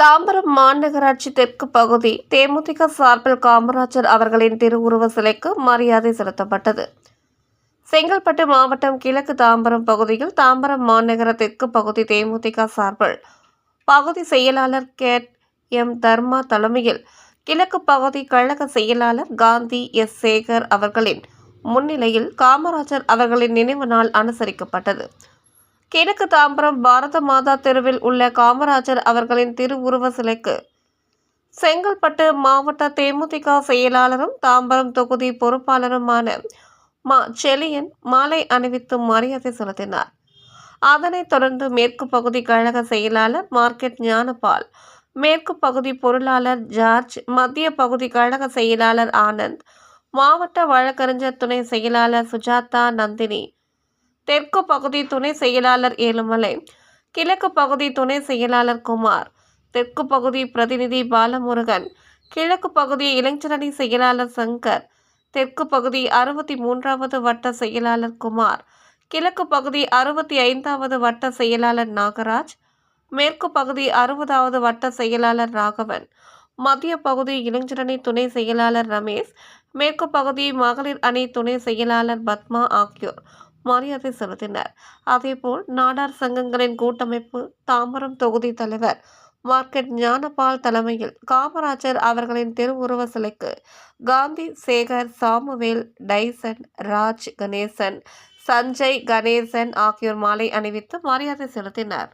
தாம்பரம் மாநகராட்சி தெற்கு பகுதி தேமுதிக சார்பில் காமராஜர் அவர்களின் திருவுருவ சிலைக்கு மரியாதை செலுத்தப்பட்டது. செங்கல்பட்டு மாவட்டம் கிழக்கு தாம்பரம் பகுதியில் தாம்பரம் மாநகர தெற்கு பகுதி தேமுதிக சார்பில் பகுதி செயலாளர் கேட் எம். தர்மா தலைமையில் கிழக்கு பகுதி கழக செயலாளர் காந்தி எஸ். சேகர் அவர்களின் முன்னிலையில் காமராஜர் அவர்களின் நினைவு நாள் அனுசரிக்கப்பட்டது. கிழக்கு தாம்பரம் பாரத மாதா தெருவில் உள்ள காமராஜர் அவர்களின் திருவுருவ சிலைக்கு. செங்கல்பட்டு மாவட்ட தேமுதிக செயலாளரும் தாம்பரம் தொகுதி பொறுப்பாளருமான மா செலியன் மாலை அணிவித்து மரியாதை செலுத்தினார். அதனைத் தொடர்ந்து மேற்கு பகுதி கழக செயலாளர் மார்க்கெட் ஞானபால் மேற்கு பகுதி பொருளாளர் ஜார்ஜ் மத்திய பகுதி கழக செயலாளர் ஆனந்த் மாவட்ட வழக்கறிஞர் துணை செயலாளர் சுஜாதா நந்தினி தெற்கு பகுதி துணை செயலாளர் ஏழுமலை கிழக்கு பகுதி துணை செயலாளர் குமார் தெற்கு பகுதி பிரதிநிதி பாலமுருகன் கிழக்கு பகுதி இளைஞரணி செயலாளர் சங்கர் தெற்கு பகுதி அறுபத்தி மூன்றாவது வட்ட செயலாளர் குமார் கிழக்கு பகுதி அறுபத்தி ஐந்தாவது வட்ட செயலாளர் நாகராஜ் மேற்கு பகுதி அறுபதாவது வட்ட செயலாளர் ராகவன் மத்திய பகுதி இளைஞரணி துணை செயலாளர் ரமேஷ் மேற்கு பகுதி மகளிர் அணி துணை செயலாளர் பத்மா ஆகியோர். மரியாதை செலுத்தினர். அதேபோல் நாடார் சங்கங்களின் கூட்டமைப்பு தாம்பரம் தொகுதி தலைவர் மார்க்கெட் ஞானபால் தலைமையில் காமராஜர் அவர்களின் திருவுருவ சிலைக்கு காந்தி சேகர் சாமுவேல் டைசன் ராஜ் கணேசன் சஞ்சய் கணேசன் ஆகியோர் மாலை அணிவித்து மரியாதை செலுத்தினர்.